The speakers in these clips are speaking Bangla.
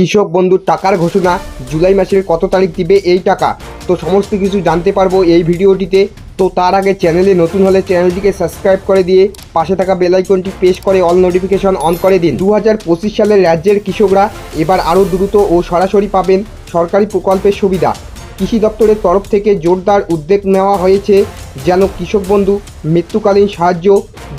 কৃষক বন্ধুর টাকার ঘোষণা, জুলাই মাসের কত তারিখ দিবে এই টাকা? তো সমস্ত কিছু জানতে পারব এই ভিডিওটিতে। তো তার আগে চ্যানেলে নতুন হলে চ্যানেলটিকে সাবস্ক্রাইব করে দিয়ে পাশে থাকা বেল আইকনটি প্রেস করে অল নোটিফিকেশন অন করে দিন। দু হাজার পঁচিশ সালের রাজ্যের কৃষকরা এবার আরও দ্রুত ও সরাসরি পাবেন সরকারি প্রকল্পের সুবিধা। কৃষি দপ্তরের তরফ থেকে জোরদার উদ্যোগ নেওয়া হয়েছে যেন কৃষক বন্ধু, মৃত্যুকালীন সাহায্য,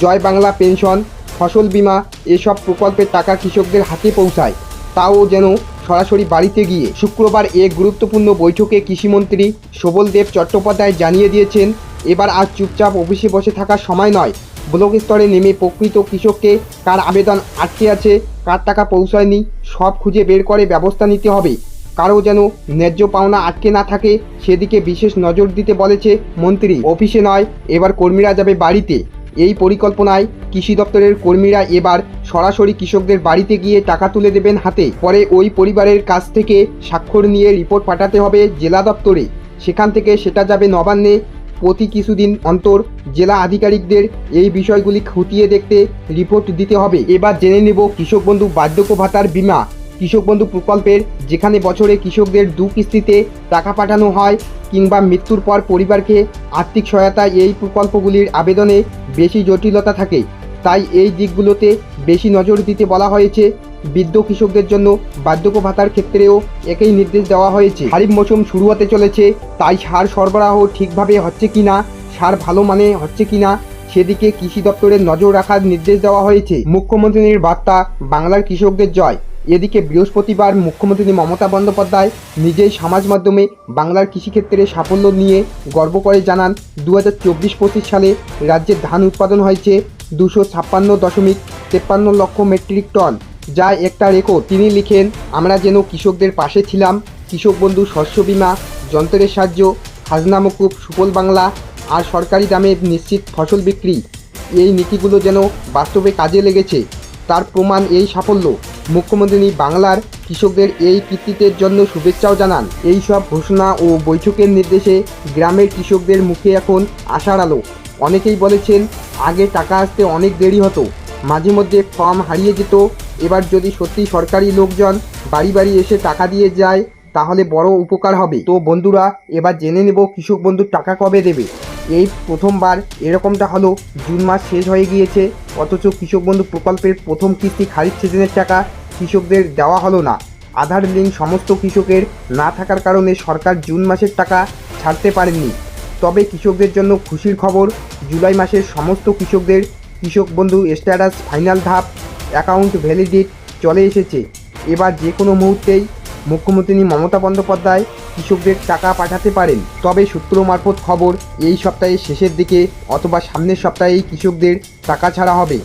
জয় বাংলা পেনশন, ফসল বীমা, এসব প্রকল্পের টাকা কৃষকদের হাতে পৌঁছায়। তাও যেন সরাসরি বাড়িতে গিয়ে শুক্রবার এ গুরুত্বপূর্ণ বৈঠকে কৃষিমন্ত্রী সবলদেব চট্টোপাধ্যায় জানিয়ে দিয়েছেন, এবার আর চুপচাপ অফিসে বসে থাকার সময় নয়। ব্লক স্তরে নেমে প্রকৃত কৃষককে কার আবেদন আটকে আছে, কার টাকা পৌঁছায়নি, সব খুঁজে বের করে ব্যবস্থা নিতে হবে। কারও যেন ন্যায্য পাওনা আটকে না থাকে, সেদিকে বিশেষ নজর দিতে বলেছে মন্ত্রী। অফিসে নয়, এবার কর্মীরা যাবে বাড়িতে। এই পরিকল্পনায় কৃষি দপ্তরের কর্মীরা এবার সরাসরি কৃষকদের বাড়িতে গিয়ে টাকা তুলে দেবেন হাতে। পরে ওই পরিবারের কাছ থেকে স্বাক্ষর নিয়ে রিপোর্ট পাঠাতে হবে জেলা দপ্তরে। সেখান থেকে সেটা যাবে নবান্নে। প্রতি কিছুদিন অন্তর জেলা আধিকারিকদের এই বিষয়গুলি খতিয়ে দেখতে রিপোর্ট দিতে হবে। এবার জেনে নেব কৃষক বন্ধু বার্ধক্য ভাতার বীমা। কৃষক বন্ধু প্রকল্পের, যেখানে বছরে কৃষকদের দু কিস্তিতে টাকা পাঠানো হয় কিংবা মৃত্যুর পর পরিবারকে আর্থিক সহায়তা এই প্রকল্পগুলির আবেদনে বেশি জটিলতা থাকে। তাই এই দিকগুলোতে বেশি নজর দিতে বলা হয়েছে। বৃদ্ধ কৃষকদের জন্য বার্ধক্য ভাতার ক্ষেত্রেও একই নির্দেশ দেওয়া হয়েছে। খারিফ মৌসুম শুরু হতে চলেছে, তাই সার সরবরাহ ঠিকভাবে হচ্ছে কিনা, সার ভালো মানে হচ্ছে কিনা, সেদিকে কৃষি দপ্তরের নজর রাখার নির্দেশ দেওয়া হয়েছে। মুখ্যমন্ত্রীর বার্তা, বাংলার কৃষকদের জয়। এদিকে বৃহস্পতিবার মুখ্যমন্ত্রী মমতা বন্দ্যোপাধ্যায় নিজেই সমাজ মাধ্যমে বাংলার কৃষিক্ষেত্রে সাফল্য নিয়ে গর্ব করে জানান দু হাজার চব্বিশ সালে রাজ্যে ধান উৎপাদন হয়েছে দুশো ছাপ্পান্ন দশমিক তেপ্পান্ন লক্ষ মেট্রিক টন, যা একটা রেকর্ড। তিনি লিখেন, আমরা যেন কৃষকদের পাশে ছিলাম, কৃষক বন্ধু শস্য বীমা, যন্ত্রের সাহায্য, খাজনা মকুব, সুফল বাংলা আর সরকারি দামে নিশ্চিত ফসল বিক্রি। এই নীতিগুলো যেন বাস্তবে কাজে লেগেছে, তার প্রমাণ এই সাফল্য। মুখ্যমন্ত্রী বাংলার কৃষকদের এই কৃতিত্বের জন্য শুভেচ্ছাও জানান। এই সব ঘোষণা ও বৈঠকের নির্দেশে গ্রামের কৃষকদের মুখে এখন আশার আলো। অনেকেই বলেছেন, আগে টাকা আসতে অনেক দেরি হতো। মাঝে মধ্যে ফর্ম হারিয়ে যেত। এবার যদি সত্যি সরকারি লোকজন বাড়ি বাড়ি এসে টাকা দিয়ে যায়, তাহলে বড় উপকার হবে। তো বন্ধুরা, এবার জেনে নেব কৃষক বন্ধুর টাকা কবে দেবে। এই প্রথমবার এরকমটা হলো। জুন মাস শেষ হয়ে গিয়েছে, অথচ কৃষক বন্ধু প্রকল্পের প্রথম কিস্তি খারিফ সিজনের টাকা কৃষকদের দেওয়া হলো না। আধার লিঙ্ক সমস্ত কৃষকের না থাকার কারণে সরকার জুন মাসের টাকা ছাড়তে পারেননি। তবে কৃষকদের জন্য খুশির খবর, জুলাই মাসের সমস্ত কৃষকদের কৃষক বন্ধু স্ট্যাটাস ফাইনাল ধাপ, অ্যাকাউন্ট ভ্যালিডিট চলে এসেছে। এবার যে কোনো মুহূর্তেই মুখ্যমন্ত্রী মমতা বন্দ্যোপাধ্যায় কৃষকদের টাকা পাঠাতে পারেন। তবে সূত্র মারফত খবর, এই সপ্তাহের শেষের দিকে অথবা সামনের সপ্তাহেই কৃষকদের টাকা ছাড়া হবে।